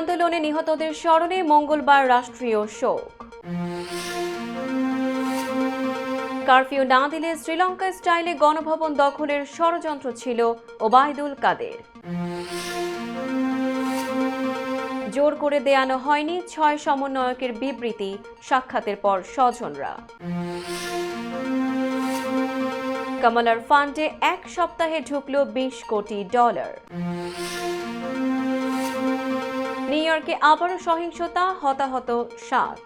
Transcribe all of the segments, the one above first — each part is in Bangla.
আন্দোলনে নিহতদের স্মরণে মঙ্গলবার রাষ্ট্রীয় শোক। কারফিউ না দিলে শ্রীলঙ্কা স্টাইলে গণভবন দখলের ষড়যন্ত্র ছিল ওবায়দুল কাদের। জোর করে দেয়ানো হয়নি ছয় সমন্বয়কের বিবৃতি, সাক্ষাতের পর স্বজনরা। কামালার ফান্ডে এক সপ্তাহে ঢুকল বিশ কোটি ডলার। নিউ ইয়র্কে আবারও সহিংসতা, হতাহত সাত।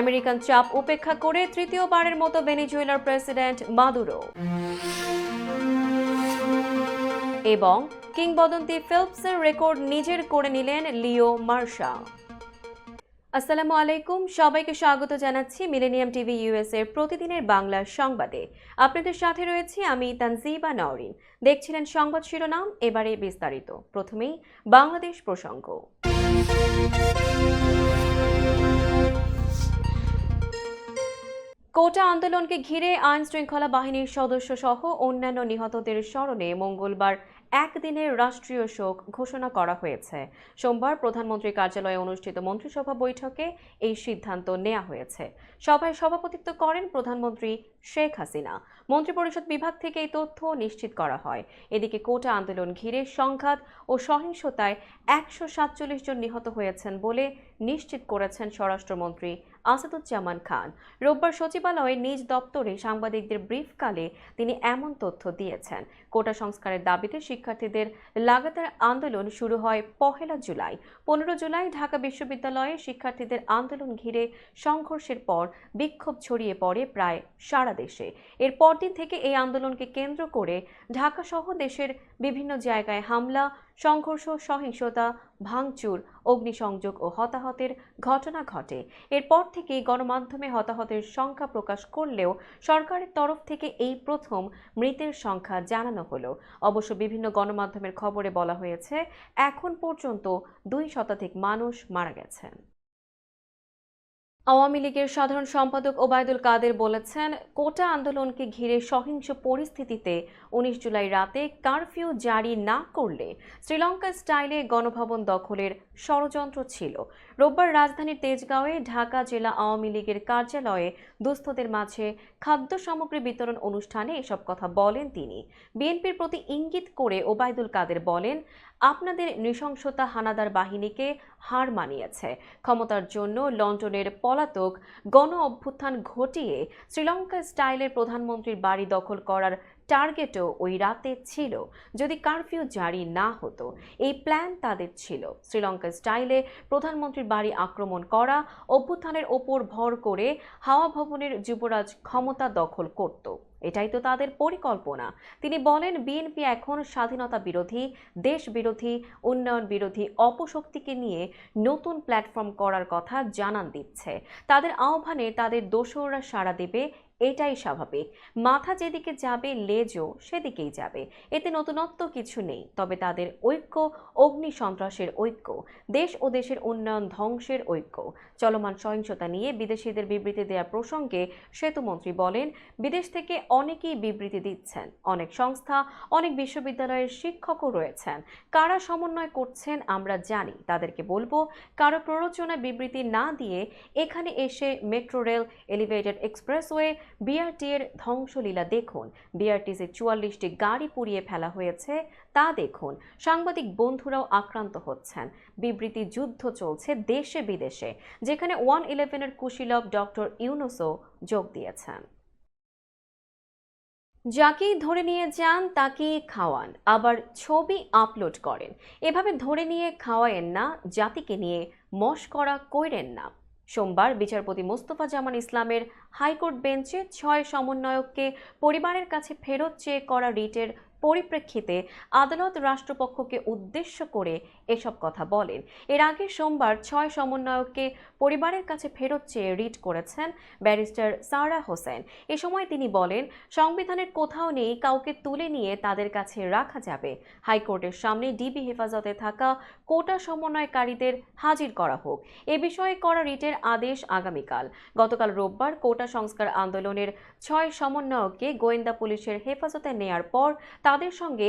আমেরিকান চাপ উপেক্ষা করে তৃতীয়বারের মতো ভেনিজুয়েলার প্রেসিডেন্ট মাদুরো। এবং কিংবদন্তি ফিল্পসের রেকর্ড নিজের করে নিলেন লিও মার্শা। আসসালামু আলাইকুম। সবাইকে স্বাগত জানাচ্ছি মিলেনিয়াম টিভি ইউএস এর প্রতিদিনের বাংলা সংবাদে। আপনাদের সাথে রয়েছি আমি তানজিবা নাওরিন। দেখছিলেন সংবাদ শিরোনাম, এবারে বিস্তারিত। প্রথমেই বাংলাদেশ প্রসঙ্গ। কোটা আন্দোলনকে ঘিরে আইন শৃঙ্খলা বাহিনীর সদস্য সহ অন্যান্য নিহতদের স্মরণে মঙ্গলবার একদিনের রাষ্ট্রীয় শোক ঘোষণা করা হয়েছে। সোমবার প্রধানমন্ত্রীর কার্যালয়ে অনুষ্ঠিত মন্ত্রিসভা বৈঠকে এই সিদ্ধান্ত নেওয়া হয়েছে। সভায় সভাপতিত্ব করেন প্রধানমন্ত্রী শেখ হাসিনা। মন্ত্রিপরিষদ বিভাগ থেকে এই তথ্য নিশ্চিত করা হয়। এদিকে কোটা আন্দোলন ঘিরে সংঘাত ও সহিংসতায় একশো সাতচল্লিশ জন নিহত হয়েছেন বলে নিশ্চিত করেছেন স্বরাষ্ট্রমন্ত্রী আসাদুজ্জামান খান। রোববার সচিবালয়ে নিজ দপ্তরে সাংবাদিকদের ব্রিফকালে তিনি এমন তথ্য দিয়েছেন। কোটা সংস্কারের দাবিতে শিক্ষার্থীদের লাগাতার আন্দোলন শুরু হয় পহেলা জুলাই। পনেরো জুলাই ঢাকা বিশ্ববিদ্যালয়ে শিক্ষার্থীদের আন্দোলন ঘিরে সংঘর্ষের পর বিক্ষোভ ছড়িয়ে পড়ে প্রায় সারা দেশে। এর পরদিন থেকে এই আন্দোলনকে কেন্দ্র করে ঢাকা সহ দেশের বিভিন্ন জায়গায় হামলা, সংঘর্ষ, সহিংসতা, ভাঙচুর, অগ্নিসংযোগ ও হতাহতের ঘটনা ঘটে। এরপর থেকেই গণমাধ্যমে হতাহতের সংখ্যা প্রকাশ করলেও সরকারের তরফ থেকে এই প্রথম মৃতের সংখ্যা জানানো হলো। অবশ্য বিভিন্ন গণমাধ্যমের খবরে বলা হয়েছে, এখন পর্যন্ত দুই শতাধিক মানুষ মারা গেছেন আওয়ামী লীগের সাধারণ সম্পাদক ওবায়দুল কাদের বলেছেন, কোটা আন্দোলনকে ঘিরে সহিংস পরিস্থিতিতে উনিশ জুলাই রাতে কারফিউ জারি না করলে শ্রীলঙ্কা স্টাইলে গণভবন দখলের ষড়যন্ত্র ছিল। রোববার রাজধানীর তেজগাঁওয়ে ঢাকা জেলা আওয়ামী লীগের কার্যালয়ে দুস্থদের মাঝে খাদ্য সামগ্রী বিতরণ অনুষ্ঠানে এসব কথা বলেন তিনি। বিএনপির প্রতি ইঙ্গিত করে ওবায়দুল কাদের বলেন, আপনাদের নৃশংসতা হানাদার বাহিনীকে হার মানিয়েছে। ক্ষমতার জন্য লন্ডনের পলাতক গণ অভ্যুত্থান ঘটিয়ে শ্রীলঙ্কা স্টাইলের প্রধানমন্ত্রীর বাড়ি দখল করার টার্গেটও ওই রাতে ছিল, যদি কারফিউ জারি না হতো। এই প্ল্যান তাদের ছিল। শ্রীলঙ্কা স্টাইলে প্রধানমন্ত্রীর বাড়ি আক্রমণ করা, অভ্যুত্থানের ওপর ভর করে হাওয়া ভবনের যুবরাজ ক্ষমতা দখল করত। এটাই তো তাদের পরিকল্পনা। তিনি বলেন, বিএনপি এখন স্বাধীনতা বিরোধী, দেশ বিরোধী, উন্নয়ন বিরোধী অপশক্তিকে নিয়ে নতুন প্ল্যাটফর্ম করার কথা জানান দিচ্ছে। তাদের আহ্বানে তাদের দোসররা সাড়া দেবে এটাই স্বাভাবিক। মাথা যেদিকে যাবে, লেজও সেদিকেই যাবে। এতে নতুনত্ব কিছু নেই, তবে তাদের ঐক্য, অগ্নি সন্ত্রাসের ঐক্য, দেশ ও দেশের উন্নয়ন ধ্বংসের ঐক্য। চলমান সহিংসতা নিয়ে বিদেশিদের বিবৃতি দেওয়া প্রসঙ্গে সেতুমন্ত্রী বলেন, বিদেশ থেকে অনেকেই বিবৃতি দিচ্ছেন। অনেক সংস্থা, অনেক বিশ্ববিদ্যালয়ের শিক্ষকও রয়েছেন। কারা সমন্বয় করছেন আমরা জানি। তাদেরকে বলব, কারও প্ররোচনায় বিবৃতি না দিয়ে এখানে এসে metro rail, elevated expressway BRT এর ধ্বংসলীলা দেখুন। বিআরটিসির চুয়াল্লিশটি গাড়ি পুড়িয়ে ফেলা হয়েছে, তা দেখুন। সাংবাদিক বন্ধুরাও আক্রান্ত হচ্ছেন। বিবৃতি যুদ্ধ চলছে দেশে বিদেশে, যেখানে ওয়ান ইলেভেনের কুশীলভ ডক্টর ইউনুসও যোগ দিয়েছেন। যাকেই ধরে নিয়ে যান, তাকেই খাওয়ান। আবার ছবি আপলোড করেন। এভাবে ধরে নিয়ে খাওয়ায়েন না, জাতিকে নিয়ে মস্করা কইরেন না। সোমবার বিচারপতি মোস্তফা জামান ইসলামের হাইকোর্ট বেঞ্চে ছয় সমন্বয়ককে পরিবারের কাছে ফেরত চেয়ে করা রিটের পরিপ্রেক্ষিতে আদালত রাষ্ট্রপক্ষকে উদ্দেশ্য করে এসব কথা বলেন। এর আগে সোমবার ছয় সমন্বয়ককে পরিবারের কাছে ফেরত চেয়ে রিট করেছেন ব্যারিস্টার সারা হোসেন। এ সময় তিনি বলেন, সংবিধানের কোথাও নেই, কাউকে তুলে নিয়ে তাদের কাছে রাখা যাবে। হাইকোর্টের সামনে ডিবি হেফাজতে থাকা কোটা সমন্বয়কারীদের হাজির করা হোক। এ বিষয়ে করা রিটের আদেশ আগামীকাল। গতকাল রোববার কোটা সংস্কার আন্দোলনের ছয় সমন্বয়ককে গোয়েন্দা পুলিশের হেফাজতে নেয়ার পর তাদের সঙ্গে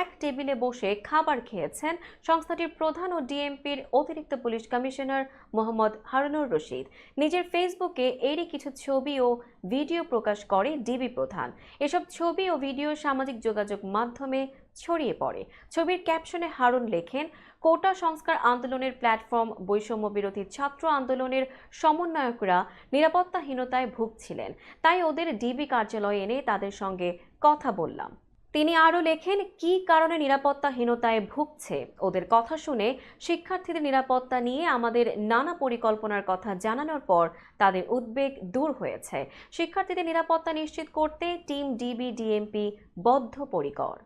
এক টেবিলে বসে খাবার খেয়েছেন সংস্থাটির প্রধান ও ডিএমপির অতিরিক্ত পুলিশ কমিশনার মোহাম্মদ হারুনুর রশিদ। নিজের ফেসবুকে এরই কিছু ছবি ও ভিডিও প্রকাশ করে ডিবি প্রধান। এসব ছবি ও ভিডিও সামাজিক যোগাযোগ মাধ্যমে ছড়িয়ে পড়ে। ছবির ক্যাপশনে হারুন লেখেন, কোটা সংস্কার আন্দোলনের প্ল্যাটফর্ম বৈষম্য বিরোধী ছাত্র আন্দোলনের সমন্বয়করা নিরাপত্তাহীনতায় ভুগছিলেন। তাই ওদের ডিবি কার্যালয়ে এনে তাদের সঙ্গে কথা বললাম। তিনি আরও লেখেন, কি কারণে নিরাপত্তাহীনতায় ভুগছে? ওদের কথা শুনে শিক্ষার্থীদের নিরাপত্তা নিয়ে আমাদের নানা পরিকল্পনার কথা জানানোর পর তাদের উদ্বেগ দূর হয়েছে। শিক্ষার্থীদের নিরাপত্তা নিশ্চিত করতে টিম ডিবি, ডিএমপি বদ্ধপরিকর।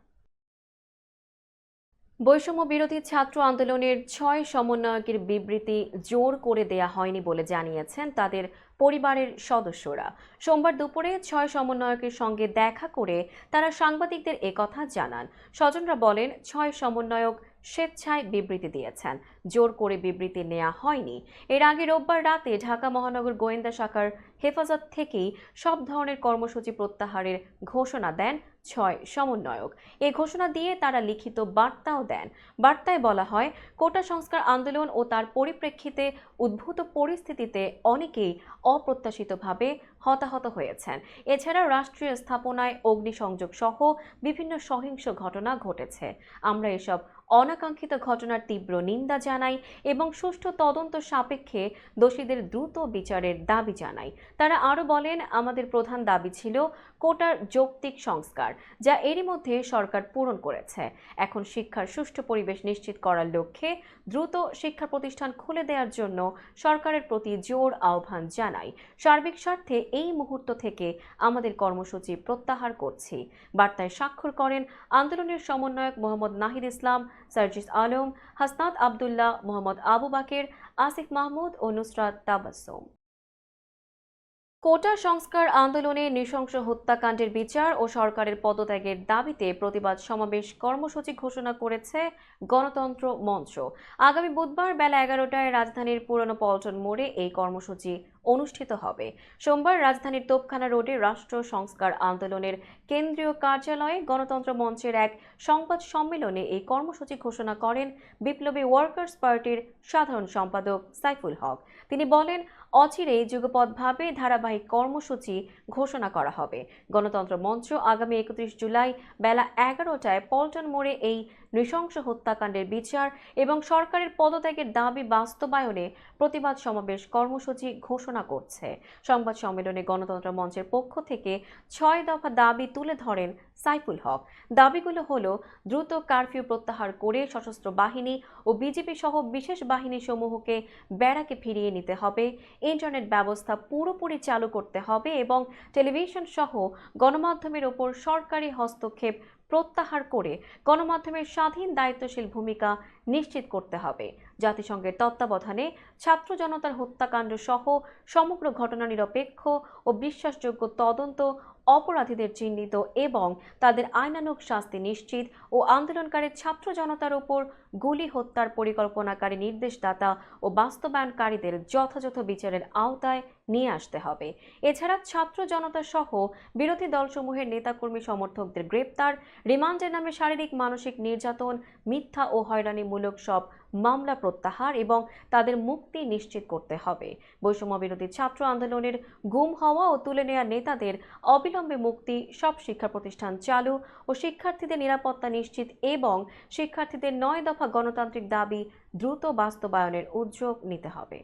বৈষম্য বিরোধী ছাত্র আন্দোলনের ছয় সমন্বয়কের বিবৃতি জোর করে দেয়া হয়নি বলে জানিয়েছেন তাদের পরিবারের সদস্যরা। সোমবার দুপুরে ছয় সমন্বয়কের সঙ্গে দেখা করে তারা সাংবাদিকদের একথা জানান। স্বজনরা বলেন, ছয় সমন্বয়ক স্বেচ্ছায় বিবৃতি দিয়েছেন। জোর করে বিবৃতি নেওয়া হয়নি। এর আগে রোববার রাতে ঢাকা মহানগর গোয়েন্দা শাখার হেফাজত থেকেই সব ধরনের কর্মসূচি প্রত্যাহারের ঘোষণা দেন ছয় সমন্বয়ক। এ ঘোষণা দিয়ে তারা লিখিত বার্তাও দেন। বার্তায় বলা হয়, কোটা সংস্কার আন্দোলন ও তার পরিপ্রেক্ষিতে উদ্ভূত পরিস্থিতিতে অনেকেই অপ্রত্যাশিতভাবে হতাহত হয়েছেন। এছাড়া রাষ্ট্রীয় স্থাপনায় অগ্নিসংযোগ সহ বিভিন্ন সহিংস ঘটনা ঘটেছে। আমরা এসব অনাকাঙ্ক্ষিত ঘটনার তীব্র নিন্দা জানাই এবং সুষ্ঠু তদন্ত সাপেক্ষে দোষীদের দ্রুত বিচারের দাবি জানাই তারা আরও বলেন, আমাদের প্রধান দাবি ছিল কোটার যৌক্তিক সংস্কার, যা এরই মধ্যে সরকার পূরণ করেছে। এখন শিক্ষার সুষ্ঠু পরিবেশ নিশ্চিত করার লক্ষ্যে দ্রুত শিক্ষা প্রতিষ্ঠান খুলে দেওয়ার জন্য সরকারের প্রতি জোর আহ্বান জানাই সার্বিক স্বার্থে এই মুহূর্ত থেকে আমাদের কর্মসূচি প্রত্যাহার করছি। বার্তায় স্বাক্ষর করেন আন্দোলনের সমন্বয়ক মোহাম্মদ নাহিদ ইসলাম। সার্জিস আলম হাসনাত আবদুল্লাহ মোহাম্মদ আবু বাকের আসিফ মাহমুদ ও নুসরাত তাবাসুম কোটা সংস্কার আন্দোলনে নৃশংস হত্যাকাণ্ডের বিচার ও সরকারের পদত্যাগের দাবিতে প্রতিবাদ সমাবেশ কর্মসূচি ঘোষণা করেছে গণতন্ত্র মঞ্চ। আগামী বুধবার বেলা এগারোটায় রাজধানীর পুরনো পল্টন মোড়ে এই কর্মসূচি অনুষ্ঠিত হবে। সোমবার রাজধানীর তোপখানা রোডে রাষ্ট্র সংস্কার আন্দোলনের কেন্দ্রীয় কার্যালয়ে গণতন্ত্র মঞ্চের এক সংবাদ সম্মেলনে এই কর্মসূচি ঘোষণা করেন বিপ্লবী ওয়ার্কার্স পার্টির সাধারণ সম্পাদক সাইফুল হক। তিনি বলেন অচিরেই যুগপৎভাবে ধারাবাহিক কর্মসূচি ঘোষণা করা হবে। গণতন্ত্র মঞ্চ আগামী একত্রিশ জুলাই বেলা এগারোটায় পল্টন মোড়ে এই নৃশংস হত্যাকাণ্ডের বিচার এবং সরকারের পদত্যাগের দাবি বাস্তবায়নে প্রতিবাদ সমাবেশ কর্মসূচি ঘোষণা করছে। সংবাদ সম্মেলনে গণতন্ত্র মঞ্চের পক্ষ থেকে ছয় দফা দাবি তুলে ধরেন সাইফুল হক। দাবিগুলো হলো, দ্রুত কারফিউ প্রত্যাহার করে সশস্ত্র বাহিনী ও বিজেপি সহ বিশেষ বাহিনী সমূহকে ব্যারাকে ফিরিয়ে নিতে হবে, ইন্টারনেট ব্যবস্থা পুরোপুরি চালু করতে হবে এবং টেলিভিশন সহ গণমাধ্যমের ওপর সরকারি হস্তক্ষেপ প্রত্যাহার করে গণমাধ্যমের স্বাধীন দায়িত্বশীল ভূমিকা নিশ্চিত করতে হবে। জাতিসংঘের তত্ত্বাবধানে ছাত্র জনতার হত্যাকাণ্ড সহ সমগ্র ঘটনা নিরপেক্ষ ও বিশ্বাসযোগ্য তদন্ত অপরাধীদের চিহ্নিত এবং তাদের আইনানুগ শাস্তি নিশ্চিত ও আন্দোলনকারী ছাত্র জনতার উপর গুলি হত্যার পরিকল্পনাকারী নির্দেশদাতা ও বাস্তবায়নকারীদের যথাযথ বিচারের আওতায় নিয়ে আসতে হবে। এছাড়া ছাত্র জনতা সহ বিরোধী দলসমূহের নেতাকর্মী সমর্থকদের গ্রেপ্তার, রিমান্ডের নামে শারীরিক, মানসিক নির্যাতন, মিথ্যা ও হয়রানিমূলক সব মামলা প্রত্যাহার এবং তাদের মুক্তি নিশ্চিত করতে হবে। বৈষম্য বিরোধী ছাত্র আন্দোলনের গুম হওয়া ও তুলে নেওয়া নেতাদের অবিলম্বে মুক্তি, সব শিক্ষা প্রতিষ্ঠান চালু ও শিক্ষার্থীদের নিরাপত্তা নিশ্চিত এবং শিক্ষার্থীদের নয় গণতান্ত্রিক দাবি দ্রুত বাস্তবায়নের উদ্যোগ নিতে হবে।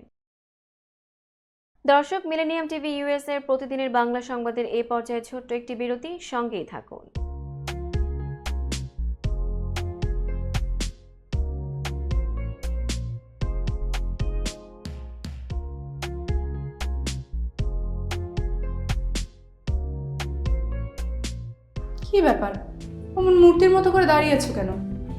দর্শক, মিলেনিয়াম টিভি ইউএস এর প্রতিদিনের বাংলা সংবাদের এই পর্যায়ে ছোট্ট একটি বিরতি, সঙ্গেই থাকুন। কি ব্যাপার? মূর্তির মতো করে দাঁড়িয়ে আছো কেন?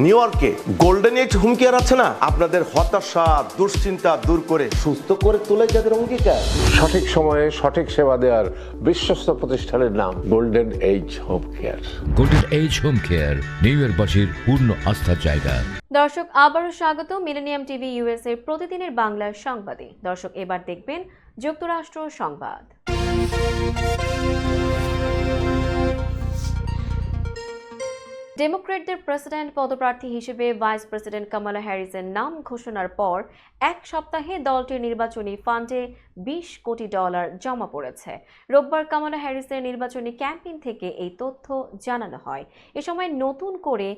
নিউ ইয়র্কে গোল্ডেন এজ হুমকি আর আছে না? আপনাদের হতাশা দুশ্চিন্তা দূর করে সুস্থ করে তোলে যাদের অঙ্গীকার। সঠিক সময়ে সঠিক সেবা দেওয়ার বিশ্বস্ত প্রতিষ্ঠানের নাম golden age home care golden age home care New ইয়র্কবাসীর পূর্ণ আস্থার জায়গা। দর্শক আবারও স্বাগত মিলেনিয়াম টিভি ইউএস এর প্রতিদিনের বাংলা সংবাদে। দর্শক এবার দেখবেন যুক্তরাষ্ট্র সংবাদ। ডেমোক্রেটদের প্রেসিডেন্ট পদপ্রার্থী হিসেবে ভাইস প্রেসিডেন্ট কামালা হ্যারিসের নাম ঘোষণার পর এক সপ্তাহে দলটির নির্বাচনী ফান্ডে বিশ কোটি ডলার জমা পড়েছে। রোববার কামালা হ্যারিসের নির্বাচনী ক্যাম্পেইন থেকে এই তথ্য জানানো হয়। এ সময় নতুন করে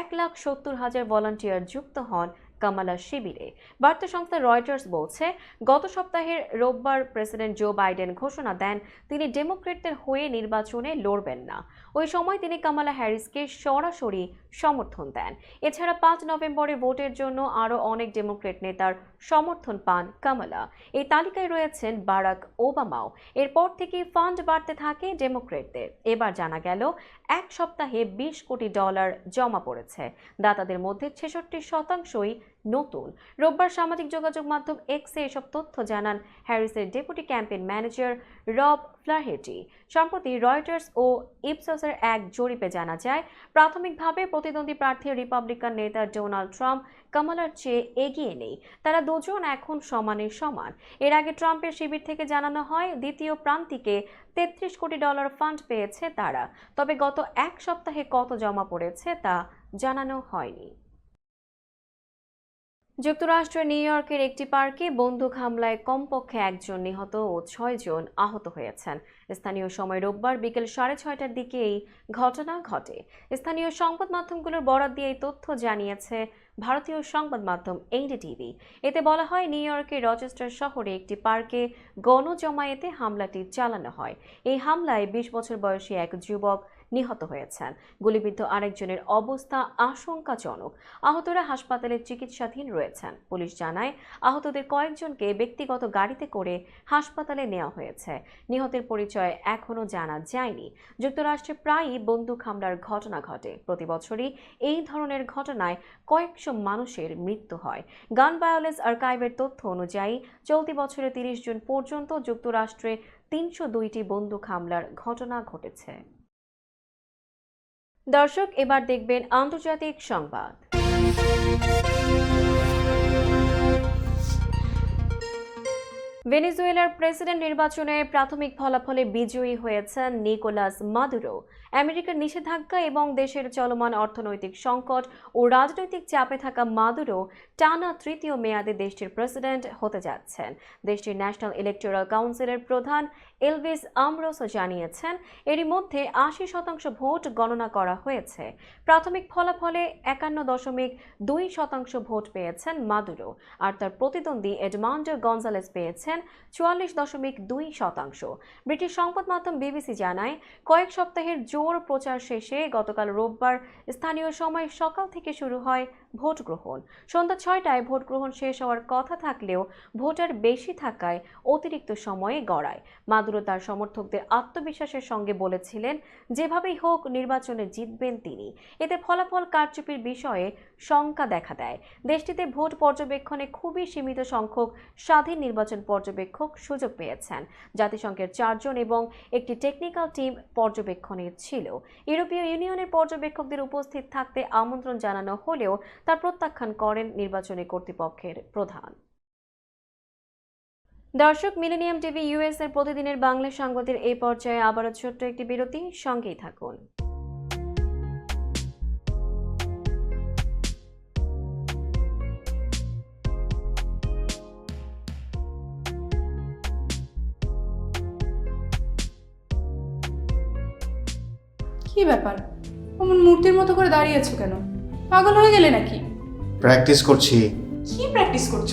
এক লাখ সত্তর হাজার ভলান্টিয়ার যুক্ত হন কামালা শিবিরে। বার্তা সংস্থা রয়টার্স বলছে, গত সপ্তাহের রোববার প্রেসিডেন্ট জো বাইডেন ঘোষণা দেন, তিনি ডেমোক্রেটদের হয়ে নির্বাচনে লড়বেন না। ওই সময় তিনি কামালা হ্যারিসকে সরাসরি সমর্থন দেন। এছাড়া পাঁচ নভেম্বরে ভোটের জন্য আরও অনেক ডেমোক্রেট নেতার সমর্থন পান কামালা। এই তালিকায় রয়েছেন বারাক ওবামাও। এরপর থেকে ফান্ড বাড়তে থাকে ডেমোক্রেটদের। এবার জানা গেল, এক সপ্তাহে বিশ কোটি ডলার জমা পড়েছে। দাতাদের মধ্যে ছেষট্টি শতাংশই নতুন। রোববার সামাজিক যোগাযোগ মাধ্যম এক্সে এসব তথ্য জানান হ্যারিসের ডেপুটি ক্যাম্পেইন ম্যানেজার রব ফ্লাহেটি সম্প্রতি রয়টার্স ও ইপসসের এক জরিপে জানা যায়, প্রাথমিকভাবে প্রতিদ্বন্দ্বী প্রার্থী রিপাবলিকান নেতা ডোনাল্ড ট্রাম্প, কামালার চেয়ে এগিয়ে নেই। তারা দুজন এখন সমানে সমান। এর আগে ট্রাম্পের শিবির থেকে জানানো হয়, দ্বিতীয় প্রান্তিকে তেত্রিশ কোটি ডলার ফান্ড পেয়েছে তারা। তবে গত এক সপ্তাহে কত জমা পড়েছে তা জানানো হয়নি। যুক্তরাষ্ট্রের নিউ ইয়র্কের একটি পার্কে বন্দুক হামলায় কমপক্ষে একজন নিহত ও ছয়জন আহত হয়েছেন। স্থানীয় সময় রোববার বিকেল সাড়ে ছয়টার দিকে এই ঘটনা ঘটে। স্থানীয় সংবাদ মাধ্যমগুলোর বরাত দিয়ে এই তথ্য জানিয়েছে ভারতীয় সংবাদ মাধ্যম এনডিটিভি এতে বলা হয়, নিউ ইয়র্কের রচেস্টার শহরে একটি পার্কে গণজমায়েতে হামলাটি চালানো হয়। এই হামলায় বিশ বছর বয়সী এক যুবক নিহত হয়েছেন। গুলিবিদ্ধ আরেকজনের অবস্থা আশঙ্কাজনক। আহতরা হাসপাতালে চিকিৎসাধীন রয়েছেন। পুলিশ জানায়, আহতদের কয়েকজনকে ব্যক্তিগত গাড়িতে করে হাসপাতালে নেওয়া হয়েছে। নিহতের পরিচয় এখনও জানা যায়নি। যুক্তরাষ্ট্রে প্রায়ই বন্দুক হামলার ঘটনা ঘটে। প্রতি বছরই এই ধরনের ঘটনায় কয়েকশো মানুষের মৃত্যু হয়। গান ভায়োলেন্স আর্কাইভের তথ্য অনুযায়ী, চলতি বছরে তিরিশ জুন পর্যন্ত যুক্তরাষ্ট্রে তিনশো দুইটি বন্দুক হামলার ঘটনা ঘটেছে। দর্শক, এবার দেখবেন আন্তর্জাতিক সংবাদ। ভেনেজুয়েলার প্রেসিডেন্ট নির্বাচনে প্রাথমিক ফলাফলে বিজয়ী হয়েছেন নিকোলাস মাদুরো। আমেরিকার নিষেধাজ্ঞা এবং দেশের চলমান অর্থনৈতিক সংকট ও রাজনৈতিক চাপে থাকা মাদুরো টানা তৃতীয় মেয়াদে দেশটির প্রেসিডেন্ট হতে যাচ্ছেন। দেশটির ন্যাশনাল ইলেকটোরাল কাউন্সিলের প্রধান এলভিস আমরোসো জানিয়েছেন, এরই মধ্যে আশি শতাংশ ভোট গণনা করা হয়েছে। প্রাথমিক ফলাফলে একান্ন দশমিক দুই শতাংশ ভোট পেয়েছেন মাদুরো, আর তার প্রতিদ্বন্দ্বী এডমান্ডো গঞ্জালেস পেয়েছেন চুয়াল্লিশ দশমিক দুই শতাংশ। ব্রিটিশ সংবাদ মাধ্যম বিবিসি জানায়, কয়েক সপ্তাহের জোর প্রচার শেষে গতকাল রোববার স্থানীয় সময় সকাল থেকে শুরু হয় ভোট গ্রহণ। সন্ধ্যা ছয়টায় ভোট গ্রহণ শেষ হওয়ার কথা থাকলেও ভোটার বেশি থাকায় অতিরিক্ত সময়ে গড়ায়। মাদুরো তার সমর্থকদের আত্মবিশ্বাসের সঙ্গে বলেছিলেন, যেভাবেই হোক, নির্বাচনে জিতবেন তিনি। এতে ফলাফল কারচুপির বিষয়ে শঙ্কা দেখা দেয়। দেশটিতে ভোট পর্যবেক্ষণে খুবই সীমিত সংখ্যক স্বাধীন নির্বাচন পর্যবেক্ষক সুযোগ পেয়েছেন। জাতিসংঘের চারজন এবং একটি টেকনিক্যাল টিম পর্যবেক্ষণে ছিল। ইউরোপীয় ইউনিয়নের পর্যবেক্ষকদের উপস্থিত থাকতে আমন্ত্রণ জানানো হলেও তা প্রত্যাখ্যান করেন নির্বাচনী কর্তৃপক্ষের প্রধান। দর্শক মিলেনিয়াম টিভি ইউএস এর প্রতিদিনের বাংলা সংবাদের এই পর্যায়ে আবারও ছোট্ট একটি বিরতি সঙ্গেই থাকুন। কি ব্যাপার? অমন মূর্তির মতো করে দাঁড়িয়ে আছো কেন? পাগল হয়ে গেলে নাকি? প্র্যাকটিস করছি। কি প্র্যাকটিস করছ?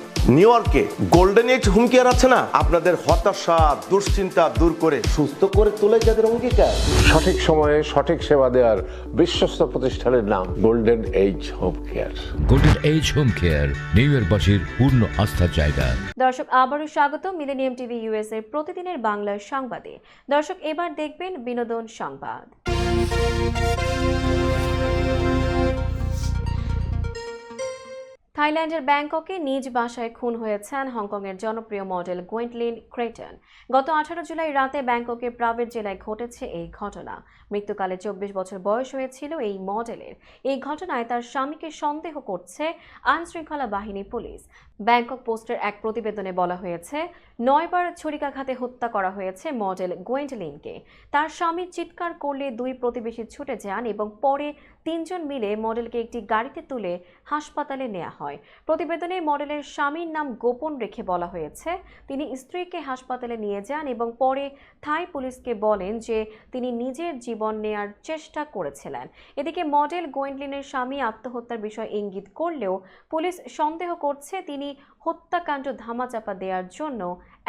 নিউ ইয়র্কে গোল্ডেন এইজ হোম কেয়ার আছে না? আপনাদের হতাশা দুশ্চিন্তা দূর করে সুস্থ করে তোলে যাদের অঙ্গীকার। সঠিক সময়ে সঠিক সেবা দেওয়ার বিশ্বস্ত প্রতিষ্ঠানের নাম golden age home care golden age home care New ইয়র্কবাসীর পূর্ণ আস্থার জায়গা দর্শক আবারও স্বাগত মিলেনিয়াম টিভি ইউএস এর প্রতিদিনের বাংলা সংবাদে। দর্শক এবার দেখবেন বিনোদন সংবাদ। থাইল্যান্ডের ব্যাংককে নিজ বাসায় খুন হয়েছেন হংকংয়ের জনপ্রিয় মডেল গোয়েন্টলিন ক্রেটন গত আঠারো জুলাই রাতে ব্যাংককের প্রাইভেট জেলায় ঘটেছে এই ঘটনা। মৃত্যুকালে চব্বিশ বছর বয়স হয়েছিল এই মডেলের। এই ঘটনায় তার স্বামীকে সন্দেহ করছে আইনশৃঙ্খলা বাহিনী পুলিশ। ব্যাংকক পোস্টের এক প্রতিবেদনে বলা হয়েছে নয়বার ছুরিকাঘাতে হত্যা করা হয়েছে মডেল গোয়েন্টলিনকে তার স্বামী চিৎকার করলে দুই প্রতিবেশী ছুটে যান এবং পরে তিনজন মিলে মডেলকে একটি গাড়িতে তুলে হাসপাতালে নেওয়া হয়। প্রতিবেদনে মডেলের স্বামীর নাম গোপন রেখে বলা হয়েছে, তিনি স্ত্রীকে হাসপাতালে নিয়ে যান এবং পরে থাই পুলিশকে বলেন যে তিনি নিজের জীবন নেয়ার চেষ্টা করেছিলেন। এদিকে মডেল গোয়েন্টলিনের স্বামী আত্মহত্যার বিষয় ইঙ্গিত করলেও পুলিশ সন্দেহ করছে তিনি হত্যাকাণ্ড ধামাচাপা দেওয়ার জন্য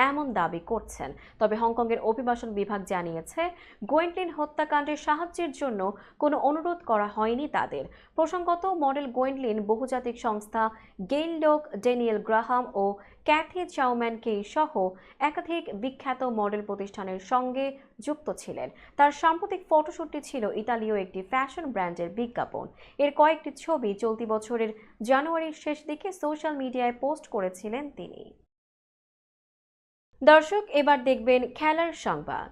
এমন দাবি করছেন। তবে হংকংয়ের অভিবাসন বিভাগ জানিয়েছে গোয়েন্টলিন হত্যাকাণ্ডের সাহায্যের জন্য কোনো অনুরোধ করা হয়নি তাদের। প্রসঙ্গত, মডেল গোয়েন্টলিন বহুজাতিক সংস্থা গেইনলোক ড্যানিয়েল গ্রাহাম ও ক্যাথি চাউম্যানকে সহ একাধিক বিখ্যাত মডেল প্রতিষ্ঠানের সঙ্গে যুক্ত ছিলেন। তার সাম্প্রতিক ফটোশ্যুটটি ছিল ইতালীয় একটি ফ্যাশন ব্র্যান্ডের বিজ্ঞাপন। এর কয়েকটি ছবি চলতি বছরের জানুয়ারির শেষ দিকে সোশ্যাল মিডিয়ায় পোস্ট করেছিলেন তিনি। দর্শক, এবার দেখবেন খেলার সংবাদ।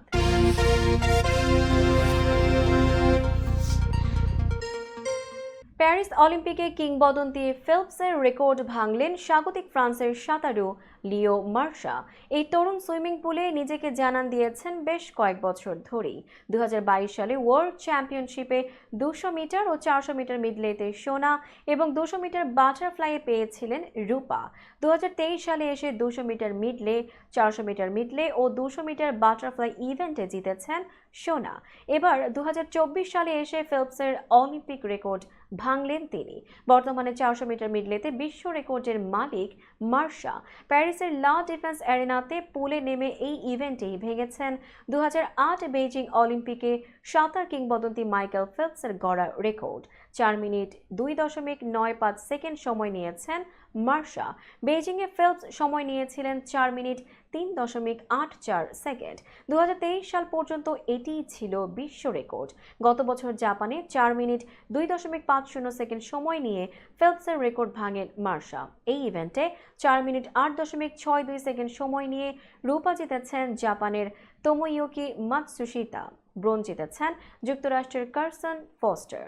প্যারিস অলিম্পিকে কিংবদন্তি ফেলপসের রেকর্ড ভাঙলেন স্বাগতিক ফ্রান্সের সাঁতারু লিও মার্শা। এই তরুণ সুইমিং পুলে নিজেকে জানান দিয়েছেন বেশ কয়েক বছর ধরেই। দু হাজার বাইশ সালে ওয়ার্ল্ড চ্যাম্পিয়নশিপে দুশো মিটার ও চারশো মিটার মিডলেতে সোনা এবং দুশো মিটার বাটারফ্লাইয়ে পেয়েছিলেন রূপা। দু হাজার তেইশ সালে এসে দুশো মিটার মিডলে, চারশো মিটার মিডলে ও দুশো মিটার বাটারফ্লাই ইভেন্টে জিতেছেন সোনা। এবার দু হাজার চব্বিশ সালে এসে ফেলপসের অলিম্পিক রেকর্ড ভাঙলেন তিনি। বর্তমানে চারশো মিটার মিডলেতে বিশ্ব রেকর্ডের মালিক মার্শা। প্যারিসের লা ডিফেন্স অ্যারেনাতে পুলে নেমে এই ইভেন্টেই ভেঙেছেন দু হাজার আট বেইজিং অলিম্পিকে সাঁতার কিংবদন্তি মাইকেল ফেলপসের গড়া রেকর্ড। চার মিনিট দুই দশমিক নয় পাঁচ সেকেন্ড সময় নিয়েছেন মার্শা। বেইজিংয়ে ফেলপস সময় নিয়েছিলেন চার মিনিট তিন দশমিক আট চার সেকেন্ড। দু হাজার তেইশ সাল পর্যন্ত এটিই ছিল বিশ্ব রেকর্ড। গত বছর জাপানে চার মিনিট দুই দশমিক পাঁচ শূন্য সেকেন্ড সময় নিয়ে ফেলপসের রেকর্ড ভাঙেন মার্শা। এই ইভেন্টে চার মিনিট আট দশমিক ছয় দুই সেকেন্ড সময় নিয়ে রূপা জিতেছেন জাপানের তোমোইউকি মাতসুশিতা ব্রোঞ্জ জিতেছেন যুক্তরাষ্ট্রের কার্সন ফস্টার।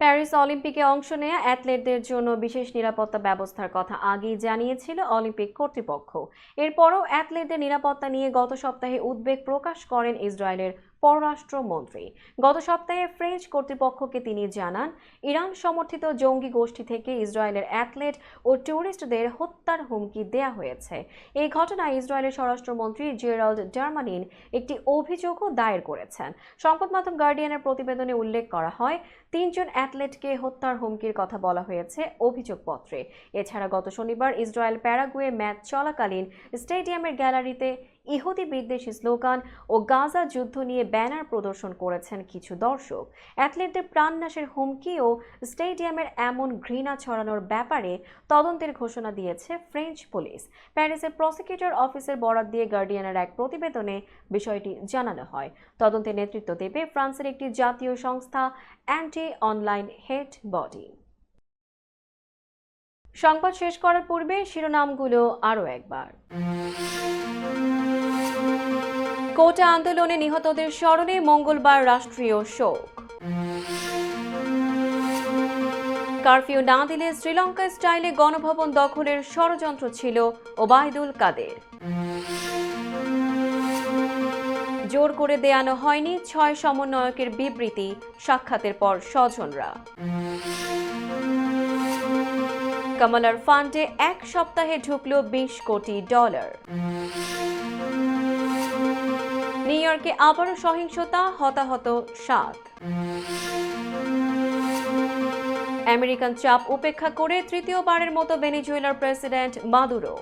প্যারিস অলিম্পিকে অংশ নেয়া অ্যাথলেটদের জন্য বিশেষ নিরাপত্তা ব্যবস্থার কথা আগেই জানিয়েছিল অলিম্পিক কর্তৃপক্ষ। এরপরও অ্যাথলেটদের নিরাপত্তা নিয়ে গত সপ্তাহে উদ্বেগ প্রকাশ করেন ইসরায়েলের পররাষ্ট্রমন্ত্রী। গত সপ্তাহে ফ্রেঞ্চ কর্তৃপক্ষকে তিনি জানান, ইরান সমর্থিত জঙ্গি গোষ্ঠী থেকে ইসরায়েলের অ্যাথলেট ও ট্যুরিস্টদের হত্যার হুমকি দেয়া হয়েছে। এই ঘটনায় ইসরায়েলের স্বরাষ্ট্রমন্ত্রী জেরাল্ড জার্মানিন একটি অভিযোগও দায়ের করেছেন। সংবাদ মাধ্যম গার্ডিয়ানের প্রতিবেদনে উল্লেখ করা হয়, তিনজন অ্যাথলেটকে হত্যার হুমকির কথা বলা হয়েছে অভিযোগপত্রে। এছাড়া গত শনিবার ইসরায়েল প্যারাগুয়ে ম্যাচ চলাকালীন স্টেডিয়ামের গ্যালারিতে ইহুদি বিদ্বেষী স্লোগান ও গাজা যুদ্ধ নিয়ে ব্যানার প্রদর্শন করেছেন কিছু দর্শক। অ্যাথলেটদের প্রাণনাশের হুমকি ও স্টেডিয়ামের এমন ঘৃণা ছড়ানোর ব্যাপারে তদন্তের ঘোষণা দিয়েছে ফ্রেঞ্চ পুলিশ। প্যারিসের প্রসিকিউটর অফিসের বরাত দিয়ে গার্ডিয়ানের এক প্রতিবেদনে বিষয়টি জানানো হয়। তদন্তে নেতৃত্ব দেবে ফ্রান্সের একটি জাতীয় সংস্থা অ্যান্টি অনলাইন হেড বডি। সংবাদ শেষ করার পূর্বে শিরোনামগুলো আরও একবার। কোটা আন্দোলনে নিহতদের স্মরণে মঙ্গলবার রাষ্ট্রীয় শোক। কারফিউ না দিলে শ্রীলঙ্কা স্টাইলে গণভবন দখলের ষড়যন্ত্র ছিল ওবায়দুল কাদের। জোর করে দেয়ানো হয়নি ছয় সমন্বয়কের বিবৃতি, সাক্ষাতের পর স্বজনরা। কামালার ফান্ডে এক সপ্তাহে ঢুকল বিশ কোটি ডলার। নিউ ইয়র্কে আবারও সহিংসতা, হতাহত সাত। আমেরিকান চাপ উপেক্ষা করে তৃতীয়বারের মতো ভেনিজুয়েলার প্রেসিডেন্ট মাদুরো।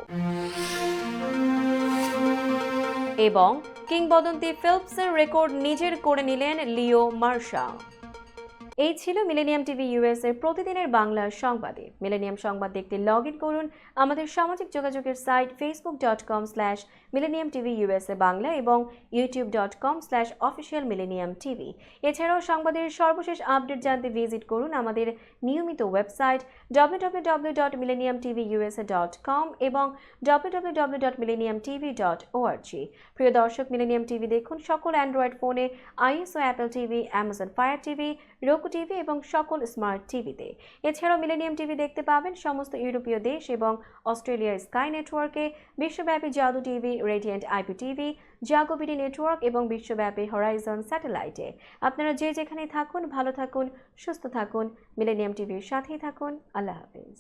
এবং কিংবদন্তি ফিল্পসের রেকর্ড নিজের করে নিলেন লিও মার্শা। এই ছিল মিলেনিয়াম টিভি ইউএস এর প্রতিদিনের বাংলা সংবাদে। মিলেনিয়াম সংবাদ দেখতে লগ ইন করুন আমাদের সামাজিক যোগাযোগের site Facebook dot com slash Millennium TV USA Bangla এবং YouTube dot com slash official Millennium TV এছাড়াও সংবাদের সর্বশেষ আপডেট জানতে ভিজিট করুন আমাদের নিয়মিত website W W W dot Millennium TV USA dot com এবং W W W dot Millennium TV dot org প্রিয় দর্শক মিলেনিয়াম টিভি দেখুন সকল অ্যান্ড্রয়েড ফোনে ISO Apple TV Amazon Fire TV Roku TV এবং সকল স্মার্ট টিভিতে এছাড়াও মিলেনিয়াম টিভি দেখতে পাবেন সমস্ত ইউরোপীয় দেশ এবং অস্ট্রেলিয়ার স্কাই নেটওয়ার্কে বিশ্বব্যাপী Jadoo TV Radiant IP TV JagoBD network এবং বিশ্বব্যাপী হরাইজন স্যাটেলাইটে আপনারা যে যেখানে থাকুন, ভালো থাকুন, সুস্থ থাকুন মিলেনিয়াম টিভির সাথেই থাকুন। আল্লাহ হাফিজ।